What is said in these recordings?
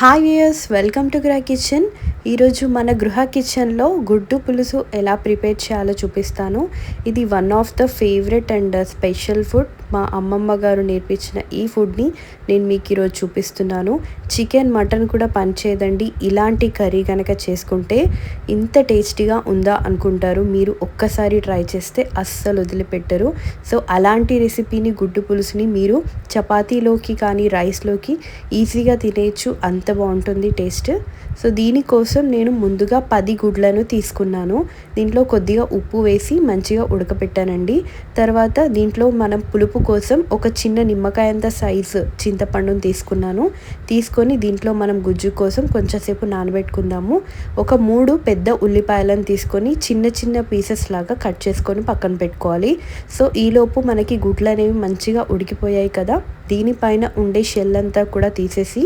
Hi viewers welcome to Griha kitchen ఈరోజు మన గృహ కిచెన్లో గుడ్డు పులుసు ఎలా ప్రిపేర్ చేయాలో చూపిస్తాను. ఇది one of the favourite and special food మా అమ్మమ్మ గారు నేర్పించిన ఈ ఫుడ్ని నేను మీకు ఈరోజు చూపిస్తున్నాను. చికెన్ మటన్ కూడా పనిచేయదండి. ఇలాంటి కర్రీ కనుక చేసుకుంటే ఇంత టేస్టీగా ఉందా అనుకుంటారు. మీరు ఒక్కసారి ట్రై చేస్తే అస్సలు వదిలిపెట్టరు. సో అలాంటి రెసిపీని గుడ్డు పులుసుని మీరు చపాతీలోకి కానీ రైస్లోకి ఈజీగా తినేయచ్చు. అంత బాగుంటుంది టేస్ట్. సో దీనికోసం నేను ముందుగా పది గుడ్లను తీసుకున్నాను. దీంట్లో కొద్దిగా ఉప్పు వేసి మంచిగా ఉడకపెట్టానండి. తర్వాత దీంట్లో మనం పులుపు కోసం ఒక చిన్న నిమ్మకాయ అంత సైజు చింతపండును తీసుకున్నాను. తీసుకొని దీంట్లో మనం గుజ్జు కోసం కొంచెంసేపు నానబెట్టుకుందాము. ఒక మూడు పెద్ద ఉల్లిపాయలను తీసుకొని చిన్న చిన్న పీసెస్ లాగా కట్ చేసుకొని పక్కన పెట్టుకోవాలి. సో ఈలోపు మనకి గుడ్లు అనేవి మంచిగా ఉడికిపోయాయి కదా. దీనిపైన ఉండే షెల్ అంతా కూడా తీసేసి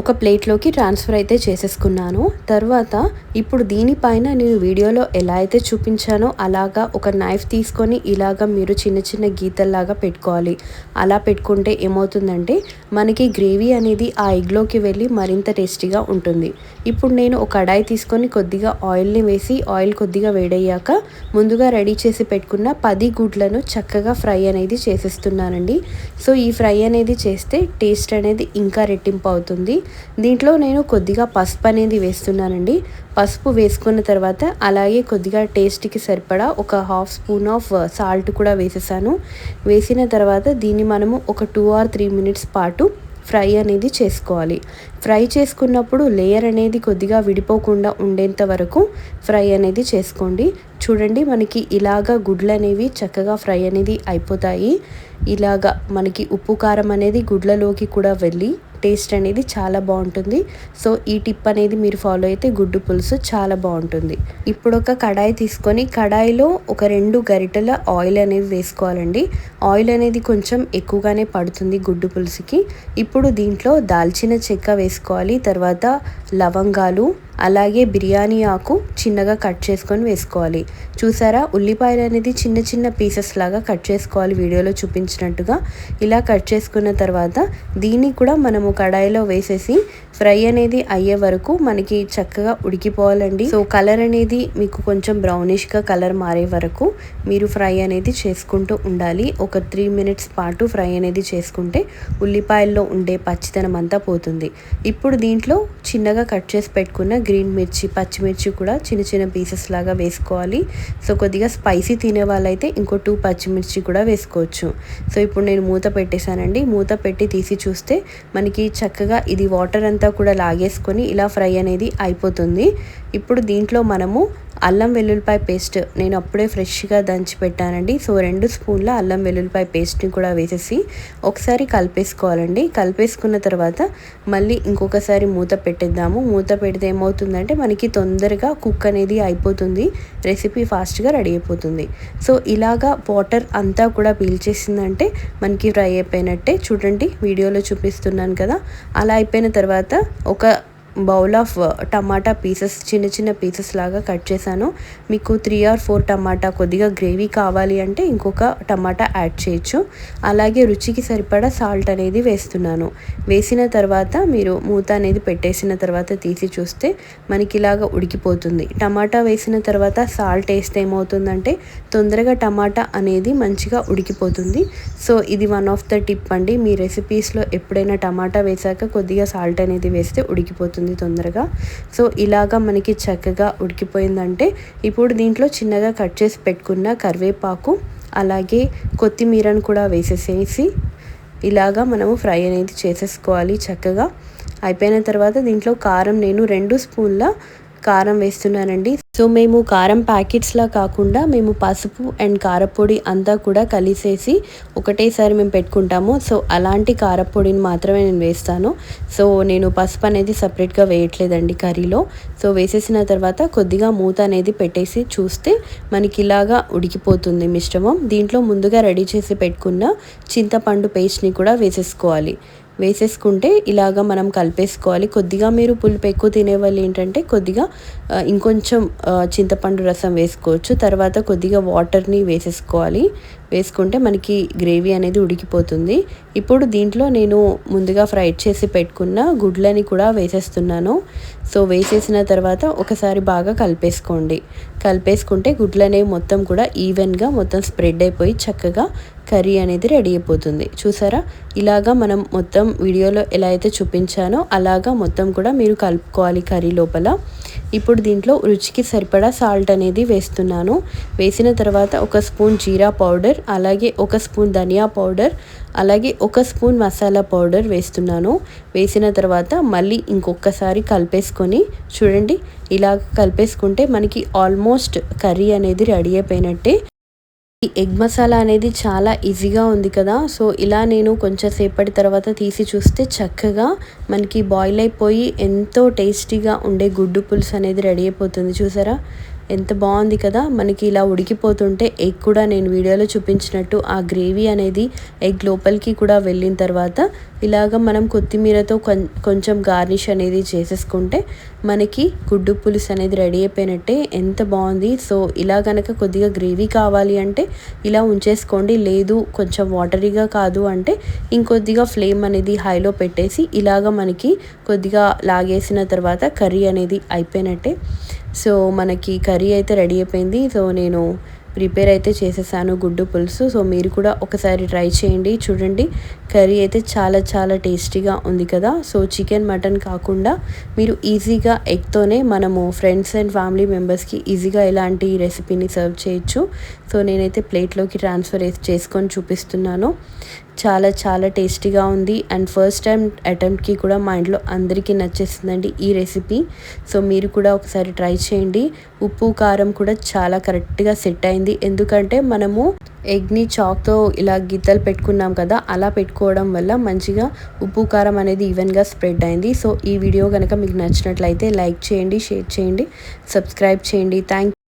ఒక ప్లేట్లోకి ట్రాన్స్ఫర్ అయితే చేసేసుకున్నాను. తర్వాత ఇప్పుడు దీనిపైన నేను వీడియోలో ఎలా అయితే చూపించానో అలాగా ఒక నైఫ్ తీసుకొని ఇలాగా మీరు చిన్న చిన్న గీతల్లాగా పెట్టుకోవాలి. అలా పెట్టుకుంటే ఏమవుతుందంటే మనకి గ్రేవీ అనేది ఆ ఎగ్లోకి వెళ్ళి మరింత టేస్టీగా ఉంటుంది. ఇప్పుడు నేను ఒక కడాయి తీసుకొని కొద్దిగా ఆయిల్ని వేసి ఆయిల్ కొద్దిగా వేడయ్యాక ముందుగా రెడీ చేసి పెట్టుకున్న పది గుడ్లను చక్కగా ఫ్రై అనేది చేసేస్తున్నానండి. సో ఈ ఫ్రై అనేది చేస్తే టేస్ట్ అనేది ఇంకా రెట్టింపు అవుతుంది. దీంట్లో నేను కొద్దిగా పసుపు అనేది వేస్తున్నానండి. పసుపు వేసుకున్న తర్వాత అలాగే కొద్దిగా టేస్ట్కి సరిపడా ఒక హాఫ్ స్పూన్ ఆఫ్ సాల్ట్ కూడా వేసేసాను. వేసిన తర్వాత దీన్ని మనము ఒక టూ ఆర్ త్రీ మినిట్స్ పాటు ఫ్రై అనేది చేసుకోవాలి. ఫ్రై చేసుకున్నప్పుడు లేయర్ అనేది కొద్దిగా విడిపోకుండా ఉండేంత వరకు ఫ్రై అనేది చేసుకోండి. చూడండి మనకి ఇలాగా గుడ్లు అనేవి చక్కగా ఫ్రై అనేది అయిపోతాయి. ఇలాగా మనకి ఉప్పు కారం అనేది గుడ్లలోకి కూడా వెళ్ళి టేస్ట్ అనేది చాలా బాగుంటుంది. సో ఈ టిప్ అనేది మీరు ఫాలో అయితే గుడ్డు పులుసు చాలా బాగుంటుంది. ఇప్పుడు ఒక కడాయి తీసుకొని కడాయిలో ఒక రెండు గరిటెల ఆయిల్ అనేది వేసుకోవాలండి. ఆయిల్ అనేది కొంచెం ఎక్కువగానే పడుతుంది గుడ్డు పులుసుకి. ఇప్పుడు దీంట్లో దాల్చిన చెక్క వేసుకోవాలి. తర్వాత లవంగాలు అలాగే బిర్యానీ ఆకు చిన్నగా కట్ చేసుకొని వేసుకోవాలి. చూసారా? ఉల్లిపాయలు అనేది చిన్న చిన్న పీసెస్ లాగా కట్ చేసుకోవాలి వీడియోలో చూపించినట్టుగా. ఇలా కట్ చేసుకున్న తర్వాత దీన్ని కూడా మనము కడాయిలో వేసేసి ఫ్రై అనేది అయ్యే వరకు మనకి చక్కగా ఉడికిపోవాలండి. సో కలర్ అనేది మీకు కొంచెం బ్రౌనిష్గా కలర్ మారే వరకు మీరు ఫ్రై అనేది చేసుకుంటూ ఉండాలి. ఒక త్రీ మినిట్స్ పాటు ఫ్రై అనేది చేసుకుంటే ఉల్లిపాయల్లో ఉండే పచ్చితనం అంతా పోతుంది. ఇప్పుడు దీంట్లో చిన్నగా కట్ చేసి పెట్టుకున్న గ్రీన్ మిర్చి పచ్చిమిర్చి కూడా చిన్న చిన్న పీసెస్ లాగా వేసుకోవాలి. సో కొద్దిగా స్పైసీ తినే వాళ్ళైతే ఇంకో టూ పచ్చిమిర్చి కూడా వేసుకోవచ్చు. సో ఇప్పుడు నేను మూత పెట్టేశానండి. మూత పెట్టి తీసి చూస్తే మనకి చక్కగా ఇది వాటర్ అంతా కూడా లాగేసుకొని ఇలా ఫ్రై అనేది అయిపోతుంది. ఇప్పుడు దీంట్లో మనము అల్లం వెల్లుల్లిపాయ పేస్ట్ నేను అప్పుడే ఫ్రెష్గా దంచి పెట్టానండి. సో రెండు స్పూన్ల అల్లం వెల్లుల్లిపాయ పేస్ట్ని కూడా వేసేసి ఒకసారి కలిపేసుకోవాలండి. కలిపేసుకున్న తర్వాత మళ్ళీ ఇంకొకసారి మూత పెట్టేద్దాము. మూత పెడితే ఏమవుతుందంటే మనకి తొందరగా కుక్ అనేది అయిపోతుంది. రెసిపీ ఫాస్ట్గా రెడీ అయిపోతుంది. సో ఇలాగా వాటర్ అంతా కూడా పీల్చేసిందంటే మనకి ఫ్రై అయిపోయినట్టే. చూడండి వీడియోలో చూపిస్తున్నాను కదా. అలా అయిపోయిన తర్వాత ఒక బౌల్ ఆఫ్ టమాటా పీసెస్ చిన్న చిన్న పీసెస్ లాగా కట్ చేశాను. మీకు త్రీ ఆర్ ఫోర్ టమాటా కొద్దిగా గ్రేవీ కావాలి అంటే ఇంకొక టమాటా యాడ్ చేయొచ్చు. అలాగే రుచికి సరిపడా సాల్ట్ అనేది వేస్తున్నాను. వేసిన తర్వాత మీరు మూత అనేది పెట్టేసిన తర్వాత తీసి చూస్తే మనకి ఇలాగా ఉడికిపోతుంది. టమాటా వేసిన తర్వాత సాల్ట్ వేస్తే ఏమవుతుందంటే తొందరగా టమాటా అనేది మంచిగా ఉడికిపోతుంది. సో ఇది వన్ ఆఫ్ ద టిప్ అండి. మీ రెసిపీస్లో ఎప్పుడైనా టమాటా వేసాక కొద్దిగా సాల్ట్ అనేది వేస్తే ఉడికిపోతుంది. అవుతుంది తొందరగా. సో ఇలాగా మనకి చక్కగా ఉడికిపోయిందంటే ఇప్పుడు దీంట్లో చిన్నగా కట్ చేసి పెట్టుకున్న కరివేపాకు అలాగే కొత్తిమీరను కూడా వేసేసేసి ఇలాగా మనము ఫ్రై అనేది చేసేసుకోవాలి చక్కగా. అయిపోయిన తర్వాత దీంట్లో కారం నేను రెండు స్పూన్ల కారం వేస్తున్నానండి. సో మేము కారం ప్యాకెట్స్లా కాకుండా మేము పసుపు అండ్ కారపొడి అంతా కూడా కలిసేసి ఒకటేసారి మేము పెట్టుకుంటాము. సో అలాంటి కారపొడిని మాత్రమే నేను వేస్తాను. సో నేను పసుపు అనేది సపరేట్గా వేయట్లేదండి కర్రీలో. సో వేసేసిన తర్వాత కొద్దిగా మూత అనేది పెట్టేసి చూస్తే మనకి ఇలాగా ఉడికిపోతుంది మిశ్రమం. దీంట్లో ముందుగా రెడీ చేసి పెట్టుకున్న చింతపండు పేస్ట్ని కూడా వేసేసుకోవాలి. వేసేసుకుంటే ఇలాగ మనం కలిపేసుకోవాలి. కొద్దిగా మీరు పులుపు ఎక్కువ తినే వాళ్ళు ఏంటంటే కొద్దిగా ఇంకొంచెం చింతపండు రసం వేసుకోవచ్చు. తర్వాత కొద్దిగా వాటర్ని వేసేసుకోవాలి. వేసుకుంటే మనకి గ్రేవీ అనేది ఉడికిపోతుంది. ఇప్పుడు దీంట్లో నేను ముందుగా ఫ్రై చేసి పెట్టుకున్న గుడ్లని కూడా వేసేస్తున్నాను. సో వేసేసిన తర్వాత ఒకసారి బాగా కలిపేసుకోండి. కలిపేసుకుంటే గుడ్లు అనేవి మొత్తం కూడా ఈవెన్గా మొత్తం స్ప్రెడ్ అయిపోయి చక్కగా కర్రీ అనేది రెడీ అయిపోతుంది. చూసారా? ఇలాగా మనం మొత్తం వీడియోలో ఎలా అయితే చూపించానో అలాగా మొత్తం కూడా మీరు కలుపుకోవాలి కర్రీ లోపల. ఇప్పుడు దీంట్లో రుచికి సరిపడా సాల్ట్ అనేది వేస్తున్నాను. వేసిన తర్వాత ఒక స్పూన్ జీరా పౌడర్ అలాగే ఒక స్పూన్ ధనియా పౌడర్ అలాగే ఒక స్పూన్ మసాలా పౌడర్ వేస్తున్నాను. వేసిన తర్వాత మళ్ళీ ఇంకొకసారి కలిపేసుకొని చూడండి ఇలా కలిపేసుకుంటే మనకి ఆల్మోస్ట్ కర్రీ అనేది రెడీ అయిపోయినట్టే. ఈ ఎగ్ మసాలా అనేది చాలా ఈజీగా ఉంది కదా. సో ఇలా నేను కొంచెం సేపటి తర్వాత తీసి చూస్తే చక్కగా మనకి బాయిల్ అయిపోయి ఎంతో టేస్టీగా ఉండే గుడ్డు పులుసు అనేది రెడీ అయిపోతుంది. చూసారా? ఎంత బాగుంది కదా. మనకి ఇలా ఉడికిపోతుంటే ఎగ్ కూడా నేను వీడియోలో చూపించినట్టు ఆ గ్రేవీ అనేది ఎగ్ లోపలికి కూడా వెళ్ళిన తర్వాత ఇలాగ మనం కొత్తిమీరతో కొంచెం గార్నిష్ అనేది చేసేసుకుంటే మనకి గుడ్డు పులుసు అనేది రెడీ అయిపోయినట్టే ఎంత బాగుంది. సో ఇలా కనుక కొద్దిగా గ్రేవీ కావాలి అంటే ఇలా ఉంచేసుకోండి. లేదు కొంచెం వాటరీగా కాదు అంటే ఇంకొద్దిగా ఫ్లేమ్ అనేది హైలో పెట్టేసి ఇలాగ మనకి కొద్దిగా లాగేసిన తర్వాత కర్రీ అనేది అయిపోయినట్టే. సో మనకి కర్రీ అయితే రెడీ అయిపోయింది. సో నేను ప్రిపేర్ అయితే చేసేసాను గుడ్డు పులుసు. సో మీరు కూడా ఒకసారి ట్రై చేయండి చూడండి. కర్రీ అయితే చాలా చాలా టేస్టీగా ఉంది కదా. సో చికెన్ మటన్ కాకుండా మీరు ఈజీగా ఎగ్తోనే మనము ఫ్రెండ్స్ అండ్ ఫ్యామిలీ మెంబర్స్కి ఈజీగా ఇలాంటి రెసిపీని సర్వ్ చేయొచ్చు. సో నేనైతే ప్లేట్లోకి ట్రాన్స్ఫర్ చేసుకొని చూపిస్తున్నాను. చాలా చాలా టేస్టీగా ఉంది. అండ్ ఫస్ట్ టైం అటెంప్ట్కి కూడా మా ఇంట్లో అందరికీ నచ్చేసిందండి ఈ రెసిపీ. సో మీరు కూడా ఒకసారి ట్రై చేయండి. ఉప్పు కారం కూడా చాలా కరెక్ట్గా సెట్ అయింది. ఎందుకంటే మనము ఎగ్ని చాక్తో ఇలా గిత్తలు పెట్టుకున్నాం కదా అలా పెట్టుకోవడం వల్ల మంచిగా ఉప్పు కారం అనేది ఈవెన్గా స్ప్రెడ్ అయింది. సో ఈ వీడియో కనుక మీకు నచ్చినట్లయితే లైక్ చేయండి షేర్ చేయండి సబ్స్క్రైబ్ చేయండి. థ్యాంక్